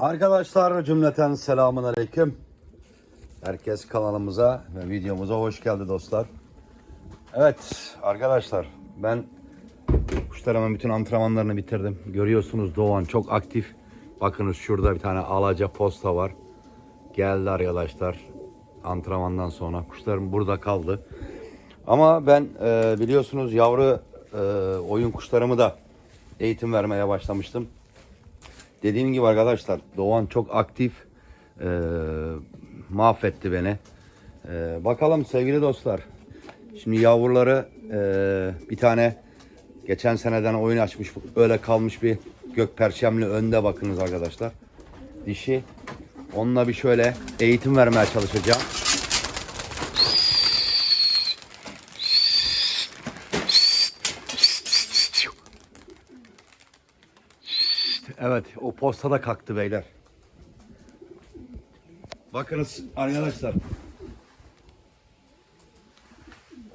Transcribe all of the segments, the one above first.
Arkadaşlar cümleten selamun aleyküm. Herkes kanalımıza ve videomuza hoş geldi dostlar. Evet arkadaşlar ben kuşlarımın bütün antrenmanlarını bitirdim. Görüyorsunuz Doğan çok aktif. Bakınız şurada bir tane alaca posta var. Geldi arkadaşlar antrenmandan sonra. Kuşlarım burada kaldı. Ama ben e, biliyorsunuz yavru e, oyun kuşlarımı da eğitim vermeye başlamıştım. Dediğim gibi arkadaşlar Doğan çok aktif. Ee, mahvetti beni. Ee, bakalım sevgili dostlar. Şimdi yavruları ee, bir tane geçen seneden oyun açmış öyle kalmış bir gök perçemli önde bakınız arkadaşlar. Dişi. Onunla bir şöyle eğitim vermeye çalışacağım. Evet o postada kalktı beyler. Bakınız arkadaşlar.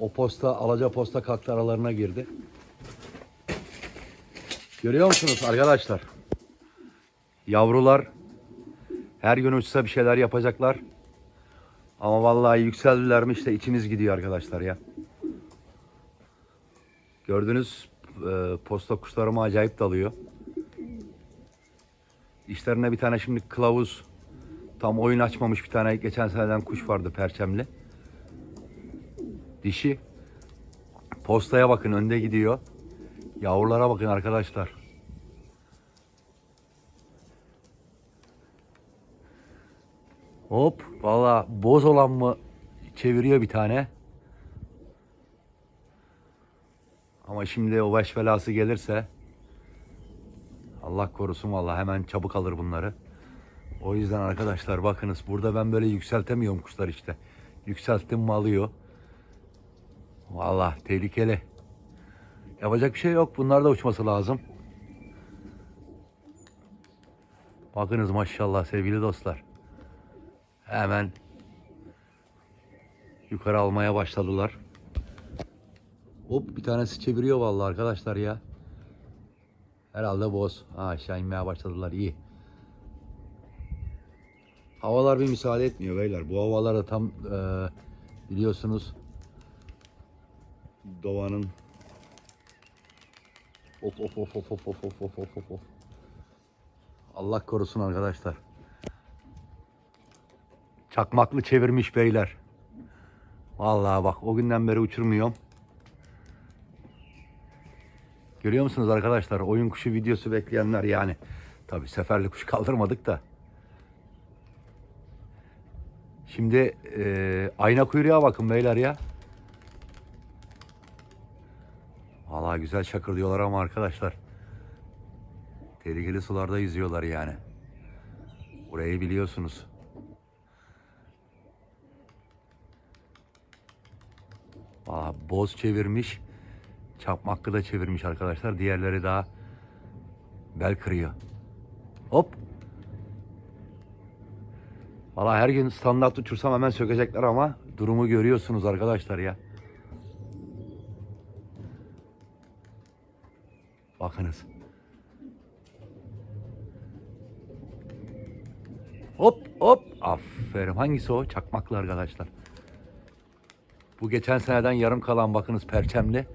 O posta alaca posta kalktı aralarına girdi. Görüyor musunuz arkadaşlar? Yavrular her gün uçsa bir şeyler yapacaklar. Ama vallahi yükseldiler mi işte içimiz gidiyor arkadaşlar ya. Gördünüz e, posta kuşlarıma acayip dalıyor. İşlerine bir tane şimdi kılavuz tam oyun açmamış bir tane geçen seneden kuş vardı perçemli. Dişi. Postaya bakın önde gidiyor. Yavrulara bakın arkadaşlar. Hop valla boz olan mı çeviriyor bir tane. Ama şimdi o baş belası gelirse Allah korusun valla hemen çabuk alır bunları. O yüzden arkadaşlar bakınız burada ben böyle yükseltemiyorum kuşlar işte. Yükselttim mi alıyor. Valla tehlikeli. Yapacak bir şey yok. Bunlar da uçması lazım. Bakınız maşallah sevgili dostlar. Hemen yukarı almaya başladılar. Hop bir tanesi çeviriyor vallahi arkadaşlar ya. Herhalde boz. Ha, aşağı inmeye başladılar. iyi. Havalar bir müsaade etmiyor beyler. Bu havalarda tam e, biliyorsunuz Doğanın Of of of of of of of of of of of. Allah korusun arkadaşlar. Çakmaklı çevirmiş beyler. Vallahi bak o günden beri uçurmuyorum. Görüyor musunuz arkadaşlar? Oyun kuşu videosu bekleyenler yani. Tabi seferli kuş kaldırmadık da. Şimdi e, ayna kuyruğa bakın beyler ya. Valla güzel şakır diyorlar ama arkadaşlar. Tehlikeli sularda yüzüyorlar yani. Burayı biliyorsunuz. Valla boz çevirmiş. Çapmaklı da çevirmiş arkadaşlar. Diğerleri daha bel kırıyor. Hop. Valla her gün standart uçursam hemen sökecekler ama durumu görüyorsunuz arkadaşlar ya. Bakınız. Hop hop. Aferin. Hangisi o? Çakmaklı arkadaşlar. Bu geçen seneden yarım kalan bakınız perçemli.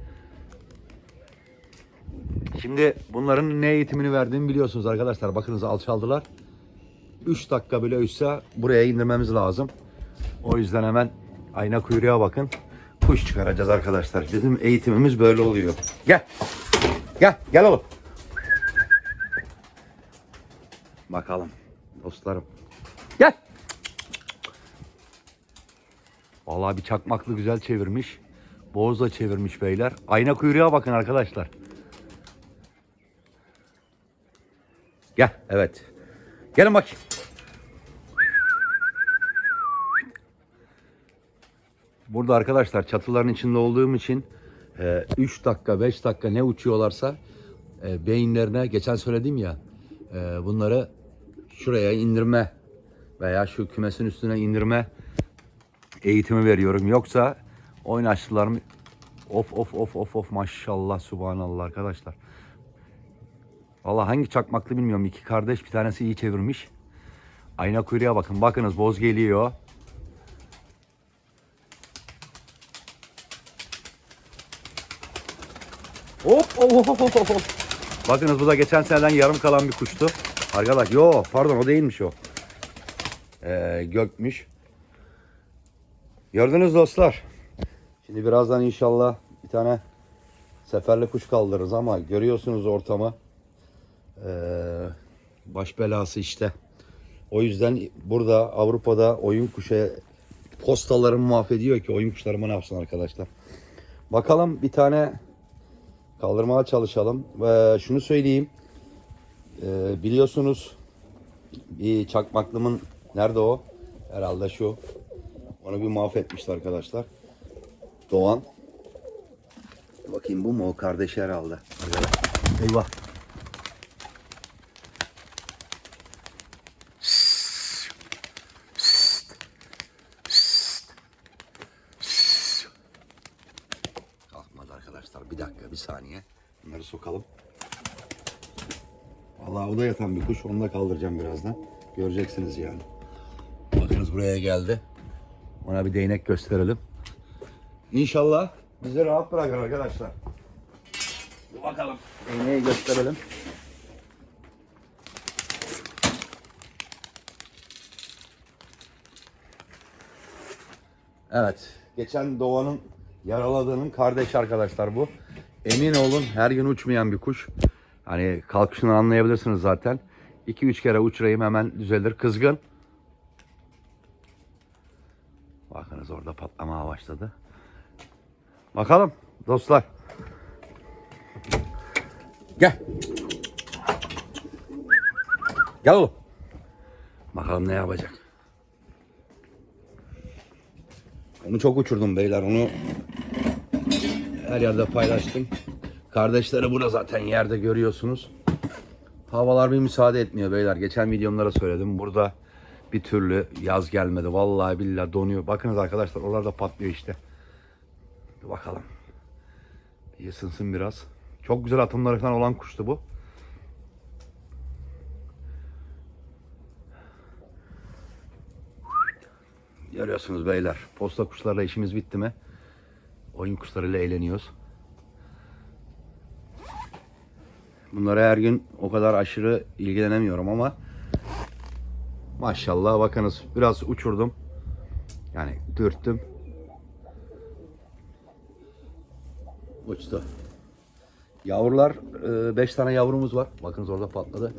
Şimdi bunların ne eğitimini verdiğimi biliyorsunuz arkadaşlar. Bakınız alçaldılar. 3 dakika bile uçsa buraya indirmemiz lazım. O yüzden hemen ayna kuyruğa bakın. Kuş çıkaracağız arkadaşlar. Bizim eğitimimiz böyle oluyor. Gel. Gel. Gel oğlum. Bakalım dostlarım. Gel. Vallahi bir çakmaklı güzel çevirmiş. Boğaz da çevirmiş beyler. Ayna kuyruğa bakın arkadaşlar. Gel. Evet. Gelin bakayım. Burada arkadaşlar çatıların içinde olduğum için 3 dakika 5 dakika ne uçuyorlarsa e, beyinlerine geçen söyledim ya e, bunları şuraya indirme veya şu kümesin üstüne indirme eğitimi veriyorum. Yoksa oynaştılar mı of of of of of maşallah subhanallah arkadaşlar. Valla hangi çakmaklı bilmiyorum. İki kardeş bir tanesi iyi çevirmiş. Ayna kuyruğa bakın. Bakınız boz geliyor. Hop hop hop hop hop. Bakınız bu da geçen seneden yarım kalan bir kuştu. Arkadaş yo pardon o değilmiş o. Ee, gökmüş. Gördünüz dostlar. Şimdi birazdan inşallah bir tane seferli kuş kaldırırız ama görüyorsunuz ortamı. Ee, baş belası işte. O yüzden burada Avrupa'da oyun kuşu postalarımı mahvediyor ki oyun kuşlarımı ne yapsın arkadaşlar. Bakalım bir tane kaldırmaya çalışalım. Ve şunu söyleyeyim. Ee, biliyorsunuz bir çakmaklımın nerede o? Herhalde şu. Onu bir mahvetmişti arkadaşlar. Doğan. Bakayım bu mu o kardeşi herhalde. Eyvah. Kalkmadı arkadaşlar. Bir dakika, bir saniye. Bunları sokalım. Vallahi o da yatan bir kuş. Onu da kaldıracağım birazdan. Göreceksiniz yani. Bakınız buraya geldi. Ona bir değnek gösterelim. İnşallah bizi rahat bırakır arkadaşlar. Bir bakalım. Değneği gösterelim. Evet. Geçen Doğan'ın yaraladığının kardeşi arkadaşlar bu. Emin olun her gün uçmayan bir kuş. Hani kalkışını anlayabilirsiniz zaten. 2-3 kere uçurayım hemen düzelir. Kızgın. Bakınız orada patlamaya başladı. Bakalım dostlar. Gel. Gel oğlum. Bakalım ne yapacak. Onu çok uçurdum beyler. Onu her yerde paylaştım. Kardeşleri burada zaten yerde görüyorsunuz. Havalar bir müsaade etmiyor beyler. Geçen videomlara söyledim. Burada bir türlü yaz gelmedi. Vallahi billahi donuyor. Bakınız arkadaşlar oralarda patlıyor işte. Dur bakalım. Bir ısınsın biraz. Çok güzel atımları falan olan kuştu bu. Görüyorsunuz beyler. Posta kuşlarla işimiz bitti mi? Oyun kuşlarıyla eğleniyoruz. Bunlara her gün o kadar aşırı ilgilenemiyorum ama maşallah bakınız biraz uçurdum. Yani dürttüm. Uçtu. Yavrular 5 tane yavrumuz var. Bakınız orada patladı.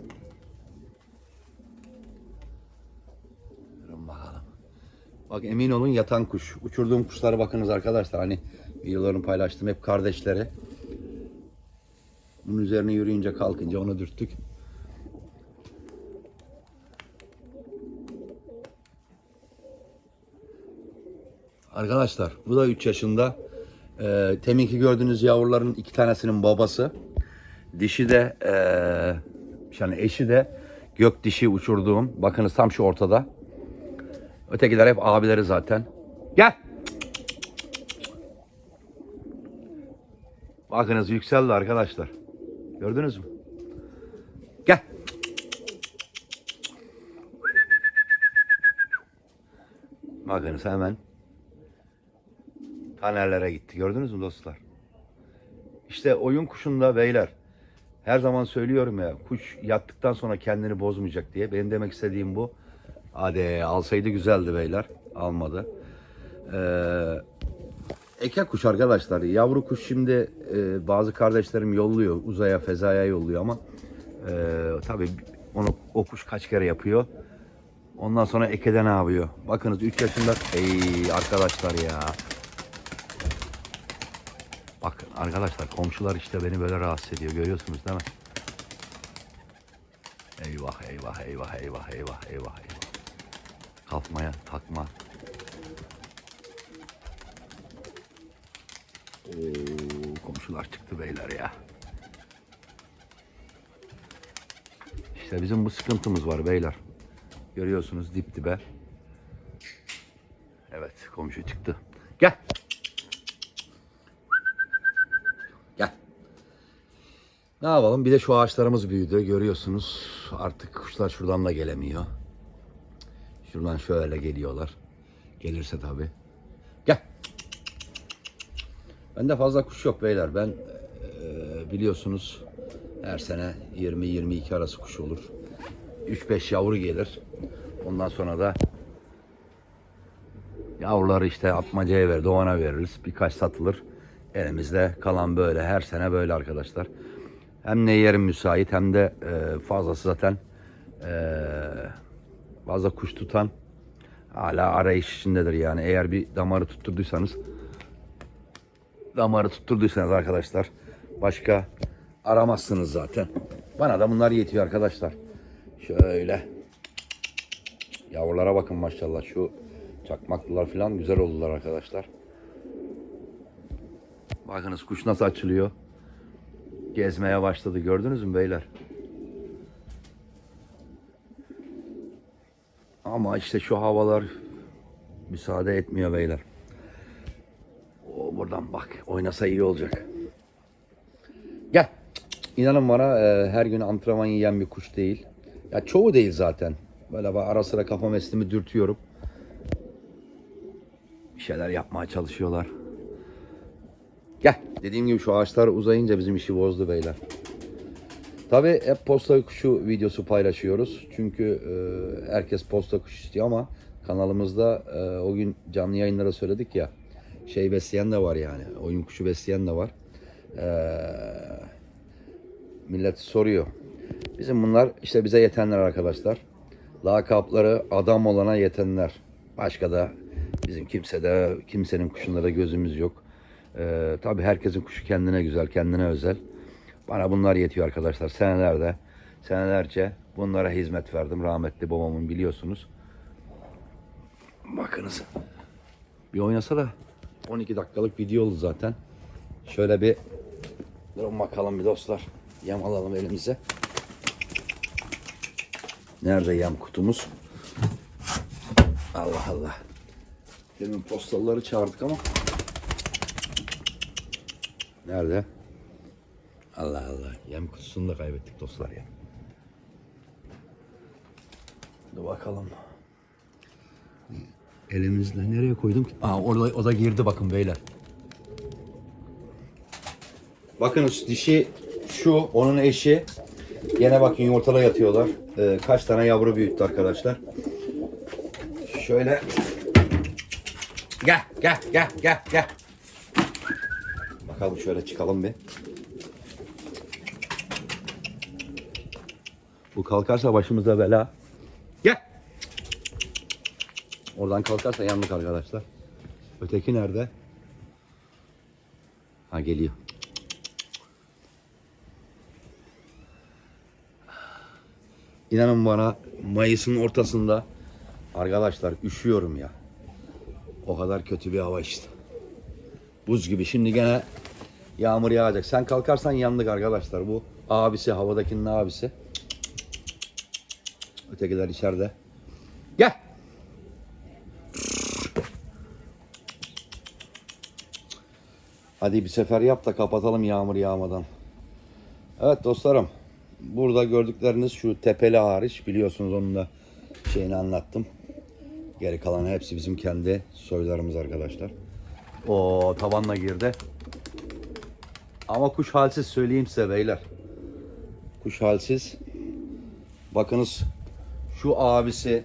Bak emin olun yatan kuş. Uçurduğum kuşlara bakınız arkadaşlar. Hani videolarını paylaştım hep kardeşleri. Bunun üzerine yürüyünce kalkınca onu dürttük. Arkadaşlar bu da 3 yaşında. Ee, teminki gördüğünüz yavruların iki tanesinin babası. Dişi de ee, yani eşi de gök dişi uçurduğum. Bakınız tam şu ortada. Ötekiler hep abileri zaten. Gel. Bakınız yükseldi arkadaşlar. Gördünüz mü? Gel. Bakınız hemen tanerlere gitti. Gördünüz mü dostlar? İşte oyun kuşunda beyler. Her zaman söylüyorum ya kuş yattıktan sonra kendini bozmayacak diye. Benim demek istediğim bu. Hadi alsaydı güzeldi beyler. Almadı. Ee, eke kuş arkadaşlar. Yavru kuş şimdi e, bazı kardeşlerim yolluyor. Uzaya, fezaya yolluyor ama e, tabii onu o kuş kaç kere yapıyor. Ondan sonra ekede ne yapıyor? Bakınız 3 yaşında. Ey arkadaşlar ya. Bakın arkadaşlar komşular işte beni böyle rahatsız ediyor. Görüyorsunuz değil mi? Eyvah eyvah eyvah eyvah eyvah eyvah eyvah. Kalkmaya takma. Oo, komşular çıktı beyler ya. İşte bizim bu sıkıntımız var beyler. Görüyorsunuz dip dibe. Evet komşu çıktı. Gel. Gel. Ne yapalım? Bir de şu ağaçlarımız büyüdü. Görüyorsunuz. Artık kuşlar şuradan da gelemiyor. Şuradan şöyle geliyorlar. Gelirse tabii. Gel. Bende fazla kuş yok beyler. Ben eee, biliyorsunuz her sene 20-22 arası kuş olur. 3-5 yavru gelir. Ondan sonra da yavruları işte atmacaya ver, doğana veririz. Birkaç satılır. Elimizde kalan böyle. Her sene böyle arkadaşlar. Hem ne yerim müsait hem de eee, fazlası zaten eee, fazla kuş tutan hala arayış içindedir yani. Eğer bir damarı tutturduysanız damarı tutturduysanız arkadaşlar başka aramazsınız zaten. Bana da bunlar yetiyor arkadaşlar. Şöyle. Yavrulara bakın maşallah. Şu çakmaklılar falan güzel oldular arkadaşlar. Bakınız kuş nasıl açılıyor. Gezmeye başladı. Gördünüz mü beyler? Ama işte şu havalar müsaade etmiyor beyler. O buradan bak. Oynasa iyi olacak. Gel. İnanın bana e, her gün antrenman yiyen bir kuş değil. Ya çoğu değil zaten. Böyle ara sıra kafam estimi dürtüyorum. Bir şeyler yapmaya çalışıyorlar. Gel. Dediğim gibi şu ağaçlar uzayınca bizim işi bozdu beyler. Tabii hep posta kuşu videosu paylaşıyoruz. Çünkü e, herkes posta kuş istiyor ama kanalımızda e, o gün canlı yayınlara söyledik ya. Şey besleyen de var yani. Oyun kuşu besleyen de var. E, millet soruyor. Bizim bunlar işte bize yetenler arkadaşlar. Lakapları adam olana yetenler. Başka da bizim kimsede kimsenin kuşunda da gözümüz yok. E, tabii herkesin kuşu kendine güzel, kendine özel. Bana bunlar yetiyor arkadaşlar. Senelerde, senelerce bunlara hizmet verdim. Rahmetli babamın biliyorsunuz. Bakınız. Bir oynasa da 12 dakikalık video oldu zaten. Şöyle bir durun bakalım bir dostlar. Yem alalım elimize. Nerede yem kutumuz? Allah Allah. Demin postalıları çağırdık ama. Nerede? Allah Allah. Yem kutusunu da kaybettik dostlar ya. Dur bakalım. Elimizle nereye koydum ki? Aa orada o da girdi bakın beyler. Bakın dişi şu, onun eşi. Gene bakın yumurtada yatıyorlar. Ee, kaç tane yavru büyüttü arkadaşlar. Şöyle. Gel, gel, gel, gel, gel. Bakalım şöyle çıkalım bir. Bu kalkarsa başımıza bela. Gel. Oradan kalkarsa yandık arkadaşlar. Öteki nerede? Ha geliyor. İnanın bana Mayıs'ın ortasında arkadaşlar üşüyorum ya. O kadar kötü bir hava işte. Buz gibi. Şimdi gene yağmur yağacak. Sen kalkarsan yandık arkadaşlar. Bu abisi havadakinin abisi. Ötekiler içeride. Gel. Hadi bir sefer yap da kapatalım yağmur yağmadan. Evet dostlarım. Burada gördükleriniz şu tepeli hariç biliyorsunuz onun da şeyini anlattım. Geri kalan hepsi bizim kendi soylarımız arkadaşlar. O tavanla girdi. Ama kuş halsiz söyleyeyim size beyler. Kuş halsiz. Bakınız şu abisi,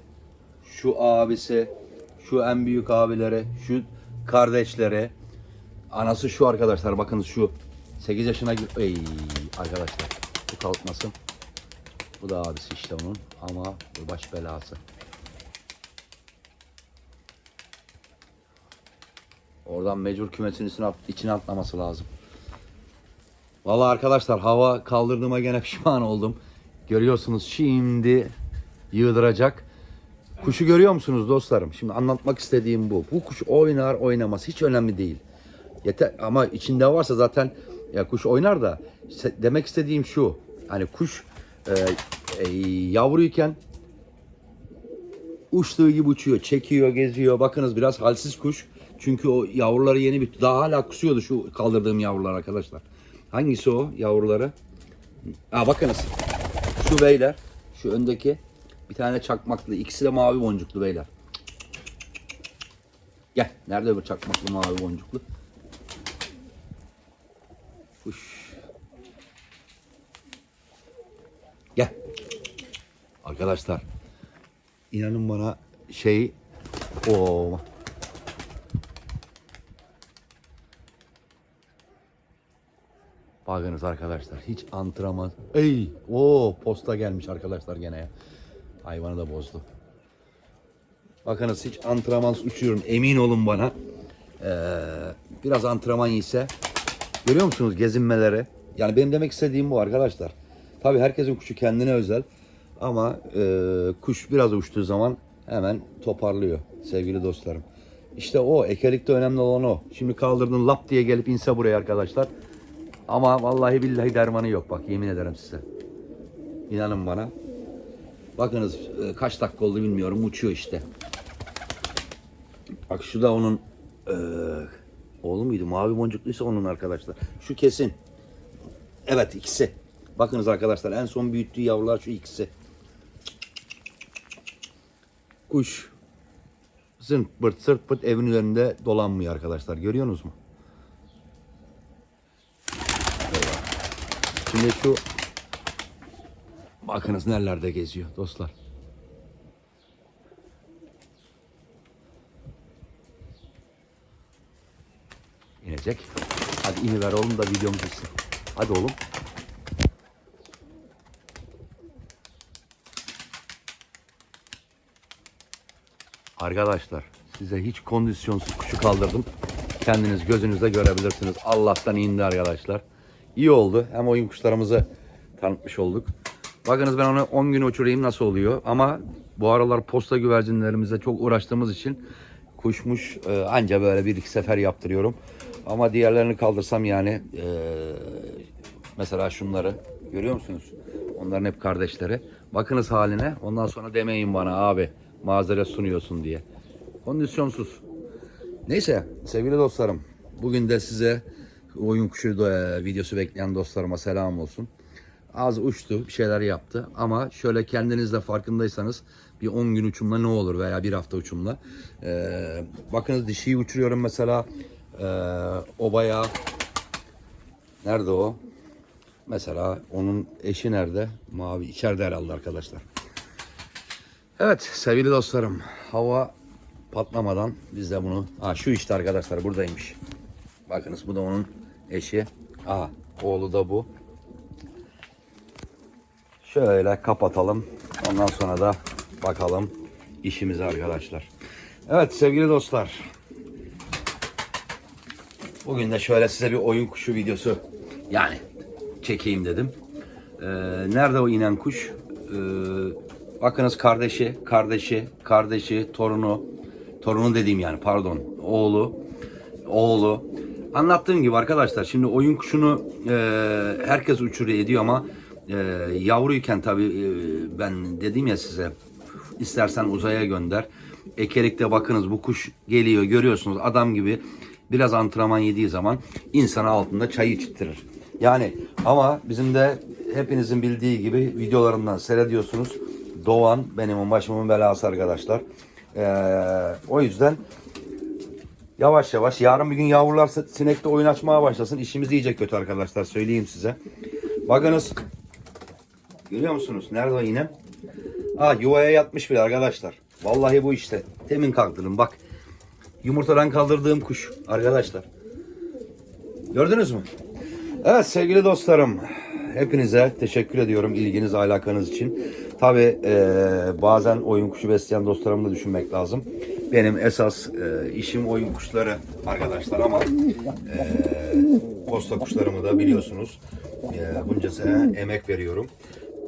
şu abisi, şu en büyük abileri, şu kardeşleri, anası şu arkadaşlar bakınız şu 8 yaşına gir. Ey arkadaşlar bu kalkmasın. Bu da abisi işte onun ama bu baş belası. Oradan mecbur kümesinin içine, at- içine atlaması lazım. Vallahi arkadaşlar hava kaldırdığıma gene pişman oldum. Görüyorsunuz şimdi yığdıracak. Kuşu görüyor musunuz dostlarım? Şimdi anlatmak istediğim bu. Bu kuş oynar oynamaz hiç önemli değil. Yeter ama içinde varsa zaten ya kuş oynar da demek istediğim şu. Hani kuş e, e, yavruyken uçtuğu gibi uçuyor, çekiyor, geziyor. Bakınız biraz halsiz kuş. Çünkü o yavruları yeni bir daha hala kusuyordu şu kaldırdığım yavrular arkadaşlar. Hangisi o yavruları? Aa bakınız. Şu beyler, şu öndeki Bir tane çakmaklı. ikisi de mavi boncuklu beyler. Gel. Nerede öbür çakmaklı mavi boncuklu? Kuş. Gel. Arkadaşlar. inanın bana şey o Bakınız arkadaşlar hiç antrenman. Ey, o posta gelmiş arkadaşlar gene ya. Hayvanı da bozdu. Bakınız hiç antrenmansız uçuyorum. Emin olun bana. Ee, biraz antrenman ise görüyor musunuz gezinmeleri? Yani benim demek istediğim bu arkadaşlar. Tabii herkesin kuşu kendine özel. Ama e, kuş biraz uçtuğu zaman hemen toparlıyor sevgili dostlarım. İşte o ekelikte önemli olan o. Şimdi kaldırdın lap diye gelip inse buraya arkadaşlar. Ama vallahi billahi dermanı yok bak yemin ederim size. İnanın bana. Bakınız e, kaç dakika oldu bilmiyorum uçuyor işte. Bak şu da onun e, oğlu muydu? Mavi boncukluysa onun arkadaşlar. Şu kesin. Evet ikisi. Bakınız arkadaşlar en son büyüttüğü yavrular şu ikisi. Kuş zırt pırt sırt pırt evin üzerinde dolanmıyor arkadaşlar. Görüyorsunuz mu? Şimdi şu bakınız nerelerde geziyor dostlar. İnecek. Hadi iniver oğlum da videomuz bitsin. Hadi oğlum. Arkadaşlar size hiç kondisyonsuz kuşu kaldırdım. Kendiniz gözünüzde görebilirsiniz. Allah'tan indi arkadaşlar. İyi oldu. Hem oyun kuşlarımızı tanıtmış olduk. Bakınız ben onu 10 gün uçurayım nasıl oluyor. Ama bu aralar posta güvercinlerimize çok uğraştığımız için kuşmuş e, anca böyle bir iki sefer yaptırıyorum. Ama diğerlerini kaldırsam yani e, mesela şunları görüyor musunuz? Onların hep kardeşleri. Bakınız haline. Ondan sonra demeyin bana abi mazeret sunuyorsun diye. Kondisyonsuz. Neyse sevgili dostlarım. Bugün de size oyun kuşu e, videosu bekleyen dostlarıma selam olsun. Az uçtu, bir şeyler yaptı ama şöyle kendiniz de farkındaysanız bir 10 gün uçumla ne olur veya bir hafta uçumla. Ee, bakınız dişiyi uçuruyorum mesela ee, obaya nerede o? Mesela onun eşi nerede? Mavi içeride herhalde arkadaşlar. Evet sevgili dostlarım hava patlamadan biz de bunu ha şu işte arkadaşlar buradaymış. Bakınız bu da onun eşi. Aa oğlu da bu. Şöyle kapatalım. Ondan sonra da bakalım işimize arkadaşlar. Evet sevgili dostlar. Bugün de şöyle size bir oyun kuşu videosu yani çekeyim dedim. Ee, nerede o inen kuş? Ee, bakınız kardeşi, kardeşi, kardeşi, torunu, torunu dediğim yani pardon, oğlu, oğlu. Anlattığım gibi arkadaşlar şimdi oyun kuşunu e, herkes uçuruyor ediyor ama e, yavruyken tabii e, ben dedim ya size istersen uzaya gönder. Ekelikte bakınız bu kuş geliyor görüyorsunuz adam gibi biraz antrenman yediği zaman insana altında çay içittirir. Yani ama bizim de hepinizin bildiği gibi videolarımdan seyrediyorsunuz. Doğan benim başımın belası arkadaşlar. Ee, o yüzden Yavaş yavaş. Yarın bir gün yavrular sinekte oyun açmaya başlasın. İşimiz iyice kötü arkadaşlar. Söyleyeyim size. Bakınız. Görüyor musunuz? Nerede o yine? Aa yuvaya yatmış bile arkadaşlar. Vallahi bu işte. Temin kaldırdım bak. Yumurtadan kaldırdığım kuş arkadaşlar. Gördünüz mü? Evet sevgili dostlarım. Hepinize teşekkür ediyorum ilginiz, alakanız için. Tabi bazen oyun kuşu besleyen dostlarımı da düşünmek lazım. Benim esas e, işim oyun kuşları arkadaşlar ama e, posta kuşlarımı da biliyorsunuz e, bunca sene emek veriyorum.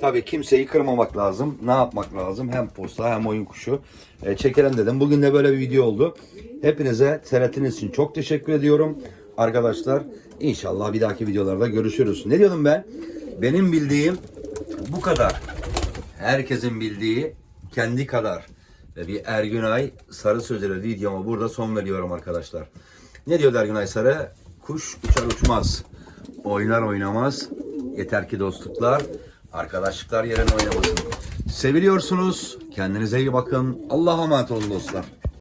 Tabii kimseyi kırmamak lazım. Ne yapmak lazım? Hem posta hem oyun kuşu. E, çekelim dedim. Bugün de böyle bir video oldu. Hepinize seyrettiğiniz için çok teşekkür ediyorum. Arkadaşlar inşallah bir dahaki videolarda görüşürüz. Ne diyordum ben? Benim bildiğim bu kadar. Herkesin bildiği kendi kadar. Ve bir Ergünay Sarı sözleri videoma burada son veriyorum arkadaşlar. Ne diyor Ergünay Sarı? Kuş uçar uçmaz. Oynar oynamaz. Yeter ki dostluklar, arkadaşlıklar yerine oynamasın. Seviliyorsunuz. Kendinize iyi bakın. Allah'a emanet olun dostlar.